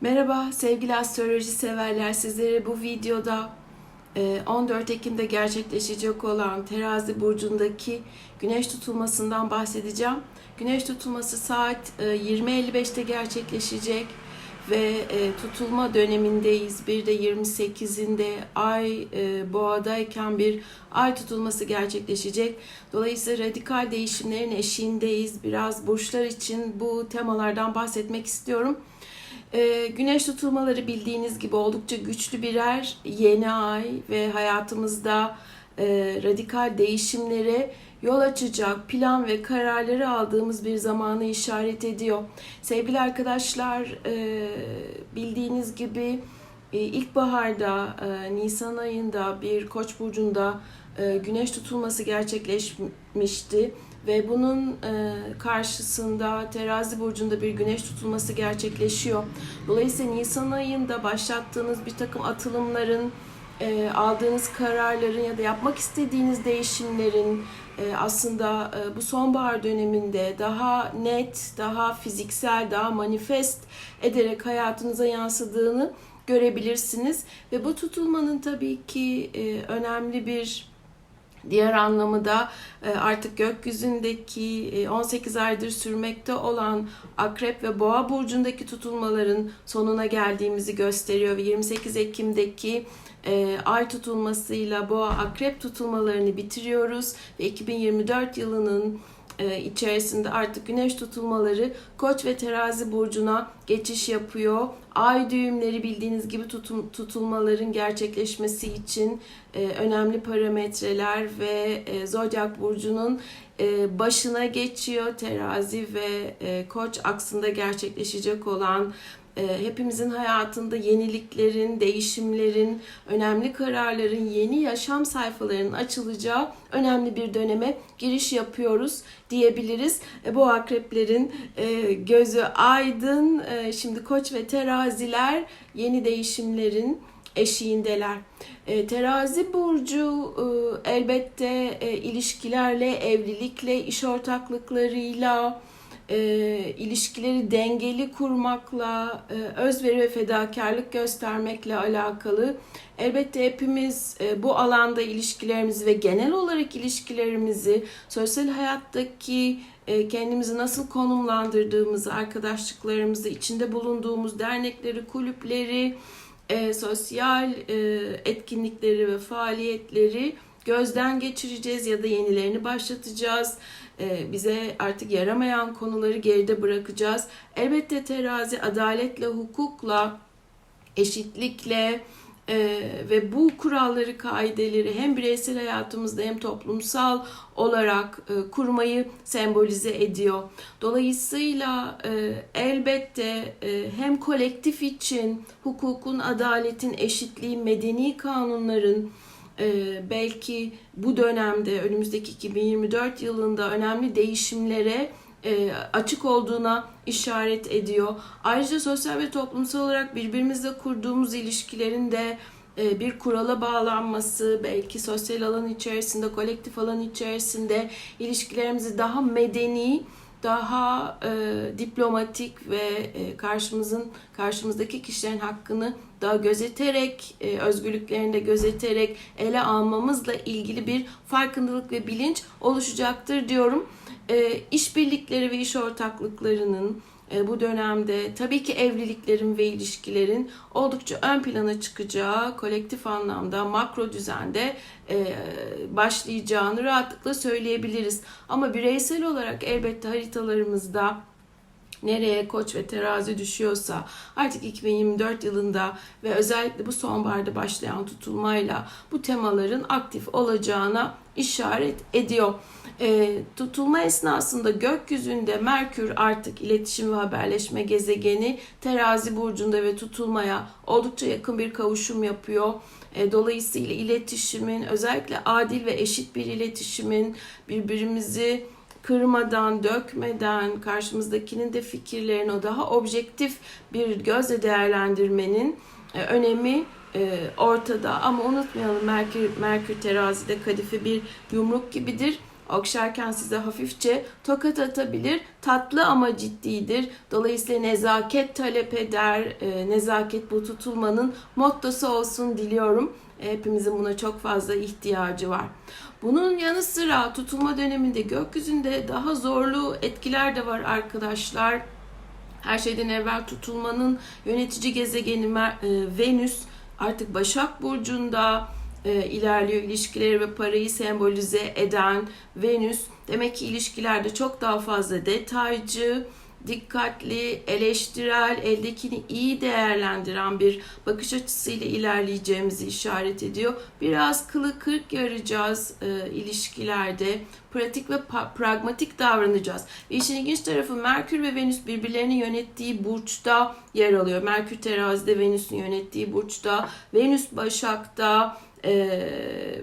Merhaba sevgili astroloji severler. Sizlere bu videoda e, 14 Ekim'de gerçekleşecek olan Terazi burcundaki güneş tutulmasından bahsedeceğim. Güneş tutulması saat e, 20.55'te gerçekleşecek ve e, tutulma dönemindeyiz. Bir de 28'inde ay e, boğadayken bir ay tutulması gerçekleşecek. Dolayısıyla radikal değişimlerin eşiğindeyiz. Biraz burçlar için bu temalardan bahsetmek istiyorum. Ee, güneş tutulmaları bildiğiniz gibi oldukça güçlü birer yeni ay ve hayatımızda e, radikal değişimlere yol açacak plan ve kararları aldığımız bir zamanı işaret ediyor. Sevgili arkadaşlar e, bildiğiniz gibi e, ilkbaharda e, Nisan ayında bir Koç burcunda e, güneş tutulması gerçekleşmişti ve bunun e, karşısında terazi burcunda bir güneş tutulması gerçekleşiyor. Dolayısıyla Nisan ayında başlattığınız bir takım atılımların, e, aldığınız kararların ya da yapmak istediğiniz değişimlerin e, aslında e, bu sonbahar döneminde daha net, daha fiziksel, daha manifest ederek hayatınıza yansıdığını görebilirsiniz. Ve bu tutulmanın tabii ki e, önemli bir Diğer anlamı da e, artık gökyüzündeki e, 18 aydır sürmekte olan Akrep ve Boğa burcundaki tutulmaların sonuna geldiğimizi gösteriyor ve 28 Ekim'deki e, ay tutulmasıyla Boğa Akrep tutulmalarını bitiriyoruz ve 2024 yılının e, içerisinde artık güneş tutulmaları Koç ve Terazi burcuna geçiş yapıyor. Ay düğümleri bildiğiniz gibi tutum, tutulmaların gerçekleşmesi için e, önemli parametreler ve e, Zodyak burcunun e, başına geçiyor. Terazi ve e, Koç aksında gerçekleşecek olan hepimizin hayatında yeniliklerin, değişimlerin, önemli kararların, yeni yaşam sayfalarının açılacağı önemli bir döneme giriş yapıyoruz diyebiliriz. E, Bu akreplerin e, gözü aydın. E, Şimdi koç ve teraziler yeni değişimlerin eşiğindeler. Terazi burcu e, elbette e, ilişkilerle, evlilikle, iş ortaklıklarıyla, e, ilişkileri dengeli kurmakla, e, özveri ve fedakarlık göstermekle alakalı. Elbette hepimiz e, bu alanda ilişkilerimizi ve genel olarak ilişkilerimizi, sosyal hayattaki e, kendimizi nasıl konumlandırdığımızı, arkadaşlıklarımızı, içinde bulunduğumuz dernekleri, kulüpleri, e, sosyal e, etkinlikleri ve faaliyetleri gözden geçireceğiz ya da yenilerini başlatacağız. E, bize artık yaramayan konuları geride bırakacağız. Elbette terazi adaletle, hukukla, eşitlikle e, ve bu kuralları, kaideleri hem bireysel hayatımızda hem toplumsal olarak e, kurmayı sembolize ediyor. Dolayısıyla e, elbette hem kolektif için hukukun, adaletin, eşitliğin, medeni kanunların belki bu dönemde önümüzdeki 2024 yılında önemli değişimlere e, açık olduğuna işaret ediyor. Ayrıca sosyal ve toplumsal olarak birbirimizle kurduğumuz ilişkilerin de e, bir kurala bağlanması, belki sosyal alan içerisinde, kolektif alan içerisinde ilişkilerimizi daha medeni, daha e, diplomatik ve e, karşımızın karşımızdaki kişilerin hakkını daha gözeterek, e, özgürlüklerini de gözeterek ele almamızla ilgili bir farkındalık ve bilinç oluşacaktır diyorum. E, işbirlikleri ve iş ortaklıklarının bu dönemde tabii ki evliliklerin ve ilişkilerin oldukça ön plana çıkacağı, kolektif anlamda, makro düzende e, başlayacağını rahatlıkla söyleyebiliriz. Ama bireysel olarak elbette haritalarımızda nereye koç ve terazi düşüyorsa artık 2024 yılında ve özellikle bu sonbaharda başlayan tutulmayla bu temaların aktif olacağına işaret ediyor. E, tutulma esnasında gökyüzünde Merkür artık iletişim ve haberleşme gezegeni terazi burcunda ve tutulmaya oldukça yakın bir kavuşum yapıyor. E, dolayısıyla iletişimin özellikle adil ve eşit bir iletişimin birbirimizi kırmadan, dökmeden, karşımızdakinin de fikirlerini o daha objektif bir gözle değerlendirmenin e, önemi e, ortada. Ama unutmayalım Merkür, Merkür terazide kadife bir yumruk gibidir. okşarken size hafifçe tokat atabilir. Tatlı ama ciddidir. Dolayısıyla nezaket talep eder. E, nezaket bu tutulmanın mottosu olsun diliyorum. Hepimizin buna çok fazla ihtiyacı var. Bunun yanı sıra tutulma döneminde gökyüzünde daha zorlu etkiler de var arkadaşlar. Her şeyden evvel tutulmanın yönetici gezegeni e, Venüs artık Başak Burcu'nda e, ilerliyor. İlişkileri ve parayı sembolize eden Venüs demek ki ilişkilerde çok daha fazla detaycı, dikkatli, eleştirel, eldekini iyi değerlendiren bir bakış açısıyla ilerleyeceğimizi işaret ediyor. Biraz kılı kırk yarayacağız e, ilişkilerde. Pratik ve pragmatik davranacağız. Ve işin ilginç tarafı Merkür ve Venüs birbirlerini yönettiği burçta yer alıyor. Merkür terazide, Venüs'ün yönettiği burçta, Venüs Başak'ta, e,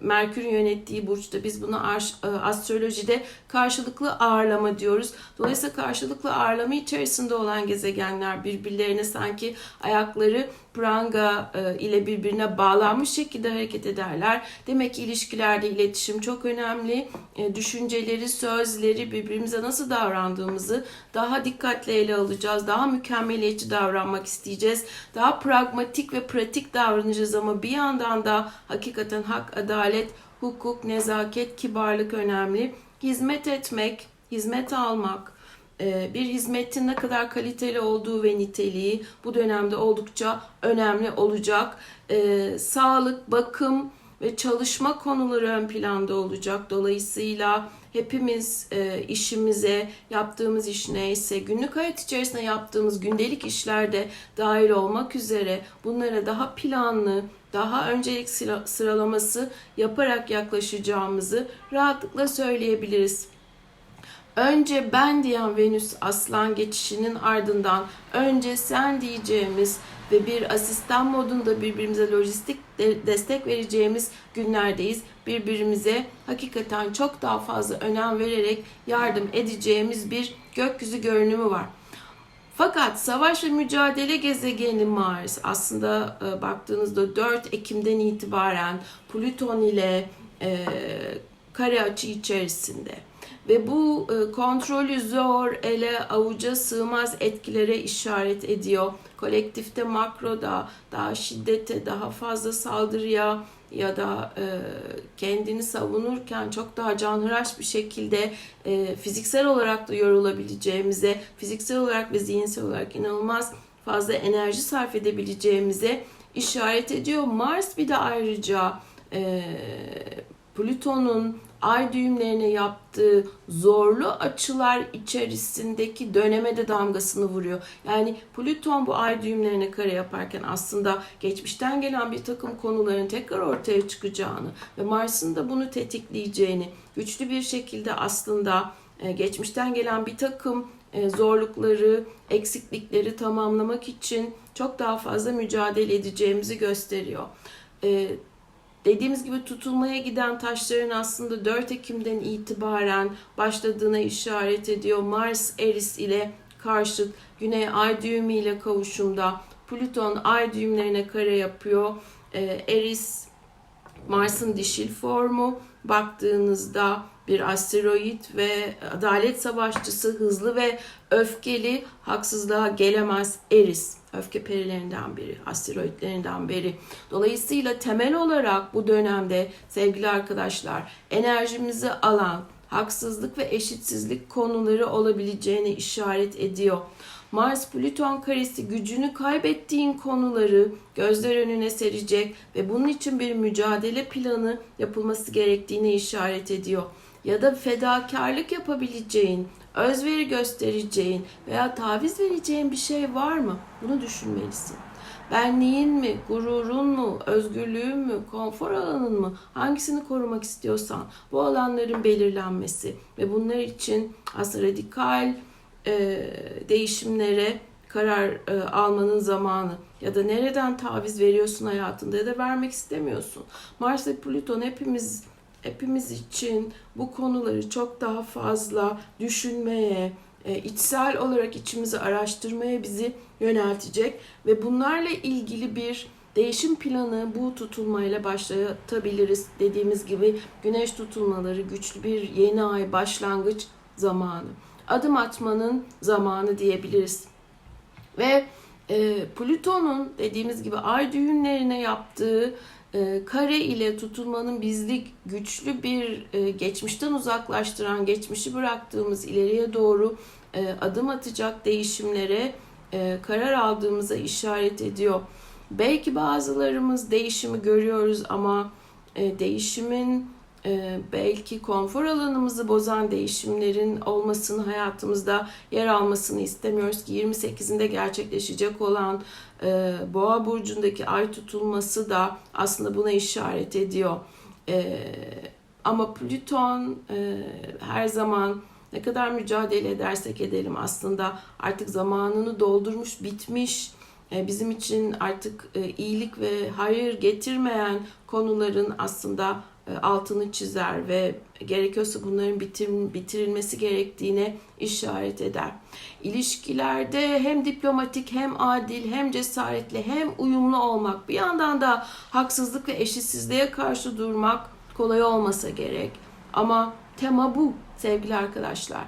Merkür'ün yönettiği burçta biz buna ar- e, astrolojide karşılıklı ağırlama diyoruz. Dolayısıyla karşılıklı ağırlama içerisinde olan gezegenler birbirlerine sanki ayakları pranga e, ile birbirine bağlanmış şekilde hareket ederler. Demek ki ilişkilerde iletişim çok önemli. E, düşünceleri, sözleri, birbirimize nasıl davrandığımızı daha dikkatli ele alacağız. Daha mükemmeliyetçi davranmak isteyeceğiz. Daha pragmatik ve pratik davranacağız ama bir yandan da hakikaten hak, adalet, hukuk, nezaket, kibarlık önemli. Hizmet etmek, hizmet almak, bir hizmetin ne kadar kaliteli olduğu ve niteliği bu dönemde oldukça önemli olacak. E, Sağlık, bakım ve çalışma konuları ön planda olacak. Dolayısıyla hepimiz e, işimize, yaptığımız iş neyse, günlük hayat içerisinde yaptığımız gündelik işlerde dahil olmak üzere bunlara daha planlı, daha öncelik sıra- sıralaması yaparak yaklaşacağımızı rahatlıkla söyleyebiliriz. Önce ben diyen Venüs Aslan geçişinin ardından önce sen diyeceğimiz ve bir asistan modunda birbirimize lojistik de- destek vereceğimiz günlerdeyiz. Birbirimize hakikaten çok daha fazla önem vererek yardım edeceğimiz bir gökyüzü görünümü var. Fakat savaş ve mücadele gezegeni Mars aslında e, baktığınızda 4 Ekim'den itibaren Plüton ile e, kare açı içerisinde ve bu e, kontrolü zor, ele avuca sığmaz etkilere işaret ediyor. Kolektifte makroda daha şiddete, daha fazla saldırıya ya da e, kendini savunurken çok daha canhıraş bir şekilde e, fiziksel olarak da yorulabileceğimize, fiziksel olarak ve zihinsel olarak inanılmaz fazla enerji sarf edebileceğimize işaret ediyor. Mars bir de ayrıca e, Plüton'un ay düğümlerine yaptığı zorlu açılar içerisindeki döneme de damgasını vuruyor. Yani Plüton bu ay düğümlerine kare yaparken aslında geçmişten gelen bir takım konuların tekrar ortaya çıkacağını ve Mars'ın da bunu tetikleyeceğini güçlü bir şekilde aslında e, geçmişten gelen bir takım e, zorlukları, eksiklikleri tamamlamak için çok daha fazla mücadele edeceğimizi gösteriyor. Dediğimiz gibi tutulmaya giden taşların aslında 4 Ekim'den itibaren başladığına işaret ediyor. Mars Eris ile karşıt Güney Ay düğümü ile kavuşumda Plüton Ay düğümlerine kare yapıyor. Ee, Eris Mars'ın dişil formu baktığınızda bir asteroid ve adalet savaşçısı hızlı ve öfkeli haksızlığa gelemez Eris. Öfke perilerinden biri, asteroidlerinden biri. Dolayısıyla temel olarak bu dönemde sevgili arkadaşlar enerjimizi alan haksızlık ve eşitsizlik konuları olabileceğine işaret ediyor. Mars Plüton karesi gücünü kaybettiğin konuları gözler önüne serecek ve bunun için bir mücadele planı yapılması gerektiğine işaret ediyor. Ya da fedakarlık yapabileceğin, özveri göstereceğin veya taviz vereceğin bir şey var mı? Bunu düşünmelisin. Benliğin mi, gururun mu, özgürlüğün mü, konfor alanın mı, hangisini korumak istiyorsan bu alanların belirlenmesi ve bunlar için aslında radikal e, değişimlere karar e, almanın zamanı ya da nereden taviz veriyorsun hayatında ya da vermek istemiyorsun. Mars ve Plüton hepimiz hepimiz için bu konuları çok daha fazla düşünmeye, e, içsel olarak içimizi araştırmaya bizi yöneltecek ve bunlarla ilgili bir değişim planı bu tutulmayla başlatabiliriz. Dediğimiz gibi güneş tutulmaları güçlü bir yeni ay başlangıç zamanı. Adım atmanın zamanı diyebiliriz. Ve e, Plüton'un dediğimiz gibi ay düğümlerine yaptığı e, kare ile tutulmanın bizlik güçlü bir e, geçmişten uzaklaştıran, geçmişi bıraktığımız ileriye doğru e, adım atacak değişimlere karar aldığımıza işaret ediyor. Belki bazılarımız değişimi görüyoruz ama değişimin belki konfor alanımızı bozan değişimlerin olmasını hayatımızda yer almasını istemiyoruz ki 28'inde gerçekleşecek olan e, Boğa burcundaki ay tutulması da aslında buna işaret ediyor. E, ama Plüton e, her zaman ne kadar mücadele edersek edelim aslında artık zamanını doldurmuş, bitmiş. E, bizim için artık iyilik ve hayır getirmeyen konuların aslında altını çizer ve gerekiyorsa bunların bitir, bitirilmesi gerektiğine işaret eder. İlişkilerde hem diplomatik hem adil hem cesaretli hem uyumlu olmak bir yandan da haksızlık ve eşitsizliğe karşı durmak kolay olmasa gerek. Ama tema bu sevgili arkadaşlar.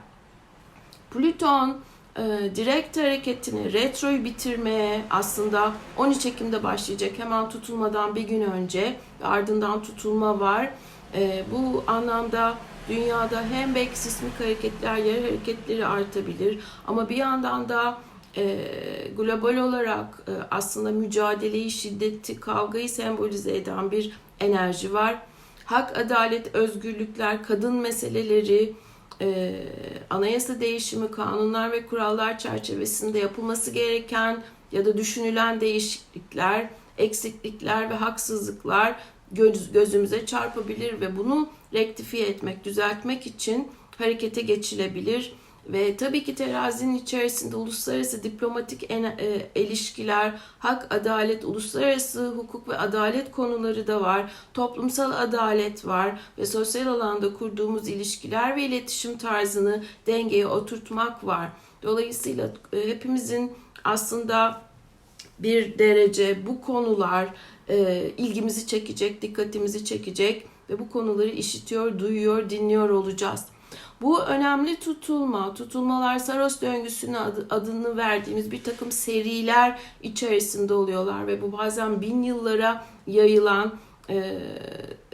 Plüton e, direkt hareketini, retroyu bitirmeye aslında 13 Ekim'de başlayacak. Hemen tutulmadan bir gün önce ardından tutulma var. E, bu anlamda dünyada hem belki sismik hareketler, yer hareketleri artabilir ama bir yandan da e, global olarak e, aslında mücadeleyi, şiddeti, kavgayı sembolize eden bir enerji var. Hak, adalet, özgürlükler, kadın meseleleri, e, anayasa değişimi, kanunlar ve kurallar çerçevesinde yapılması gereken ya da düşünülen değişiklikler, eksiklikler ve haksızlıklar göz, gözümüze çarpabilir ve bunu rektifiye etmek, düzeltmek için harekete geçilebilir. Ve tabii ki terazinin içerisinde uluslararası diplomatik en, e, ilişkiler, hak, adalet, uluslararası hukuk ve adalet konuları da var. Toplumsal adalet var ve sosyal alanda kurduğumuz ilişkiler ve iletişim tarzını dengeye oturtmak var. Dolayısıyla e, hepimizin aslında bir derece bu konular e, ilgimizi çekecek, dikkatimizi çekecek ve bu konuları işitiyor, duyuyor, dinliyor olacağız. Bu önemli tutulma, tutulmalar Saros döngüsüne adı, adını verdiğimiz bir takım seriler içerisinde oluyorlar ve bu bazen bin yıllara yayılan e,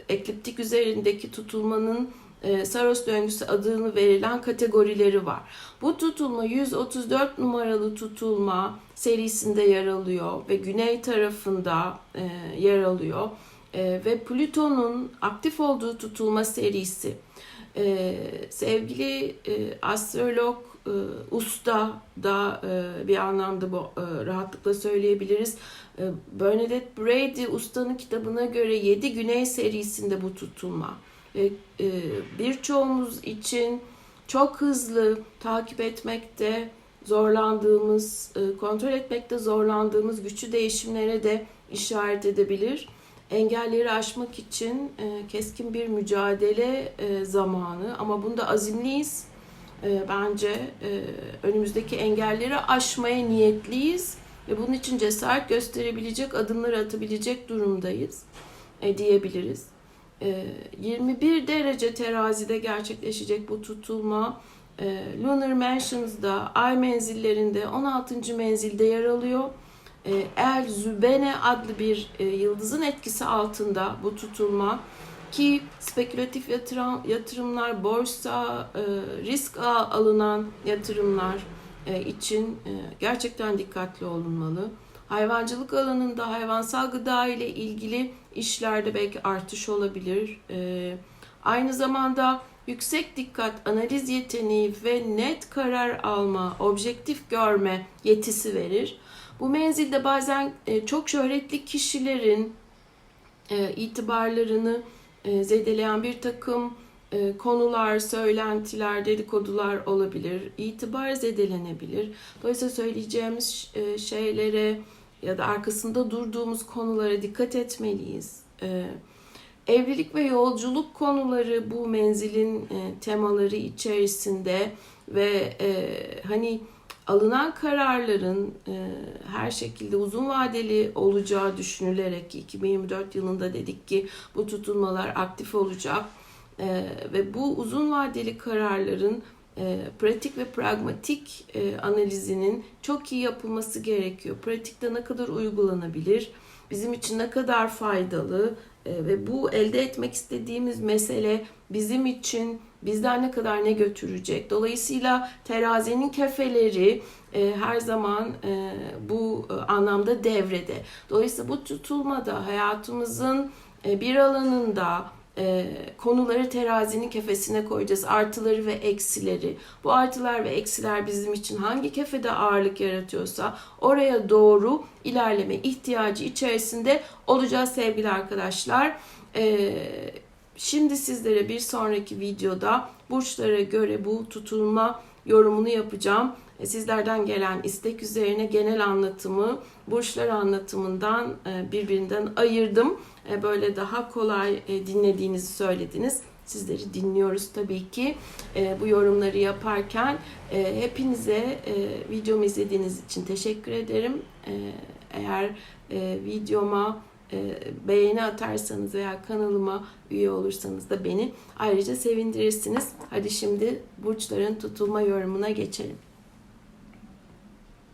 ekliptik üzerindeki tutulmanın e, Saros döngüsü adını verilen kategorileri var. Bu tutulma 134 numaralı tutulma serisinde yer alıyor ve güney tarafında e, yer alıyor. E, ve Plüton'un aktif olduğu tutulma serisi ee, sevgili e, astrolog e, usta da e, bir anlamda bu e, rahatlıkla söyleyebiliriz. E, Bernadette Brady ustanın kitabına göre 7 Güney serisinde bu tutulma. E, e, birçoğumuz için çok hızlı takip etmekte zorlandığımız, e, kontrol etmekte zorlandığımız güçlü değişimlere de işaret edebilir engelleri aşmak için e, keskin bir mücadele e, zamanı ama bunda azimliyiz. E, bence önümüzdeki engelleri aşmaya niyetliyiz ve bunun için cesaret gösterebilecek adımlar atabilecek durumdayız diyebiliriz. E, 21 derece terazide gerçekleşecek bu tutulma Lunar Mansions'da ay menzillerinde 16. menzilde yer alıyor El Zübene adlı bir e, yıldızın etkisi altında bu tutulma ki spekülatif yatırım, yatırımlar, borsa, e, risk alınan yatırımlar e, için gerçekten dikkatli olunmalı. Hayvancılık alanında hayvansal gıda ile ilgili işlerde belki artış olabilir. Aynı zamanda yüksek dikkat, analiz yeteneği ve net karar alma, objektif görme yetisi verir. Bu menzilde bazen e, çok şöhretli kişilerin e, itibarlarını e, zedeleyen bir takım konular, söylentiler, dedikodular olabilir. İtibar zedelenebilir. Dolayısıyla söyleyeceğimiz şeylere ya da arkasında durduğumuz konulara dikkat etmeliyiz. Evlilik ve yolculuk konuları bu menzilin temaları içerisinde ve hani alınan kararların e, her şekilde uzun vadeli olacağı düşünülerek ki 2024 yılında dedik ki bu tutulmalar aktif olacak. E, ve bu uzun vadeli kararların e, pratik ve pragmatik e, analizinin çok iyi yapılması gerekiyor. Pratikte ne kadar uygulanabilir, bizim için ne kadar faydalı? e, ve bu elde etmek istediğimiz mesele bizim için bizden ne kadar ne götürecek. Dolayısıyla terazinin kefeleri e, her zaman e, bu e, anlamda devrede. Dolayısıyla bu tutulmada hayatımızın e, bir alanında e, konuları terazinin kefesine koyacağız. Artıları ve eksileri. Bu artılar ve eksiler bizim için hangi kefede ağırlık yaratıyorsa oraya doğru ilerleme ihtiyacı içerisinde olacağız sevgili arkadaşlar. E, şimdi sizlere bir sonraki videoda burçlara göre bu tutulma yorumunu yapacağım. E, Sizlerden gelen istek üzerine genel anlatımı burçlar anlatımından e, birbirinden ayırdım. E, Böyle daha kolay dinlediğinizi söylediniz. Sizleri dinliyoruz tabii ki bu yorumları yaparken. Hepinize videomu izlediğiniz için teşekkür ederim. Eğer videoma beğeni atarsanız veya kanalıma üye olursanız da beni ayrıca sevindirirsiniz. Hadi şimdi burçların tutulma yorumuna geçelim.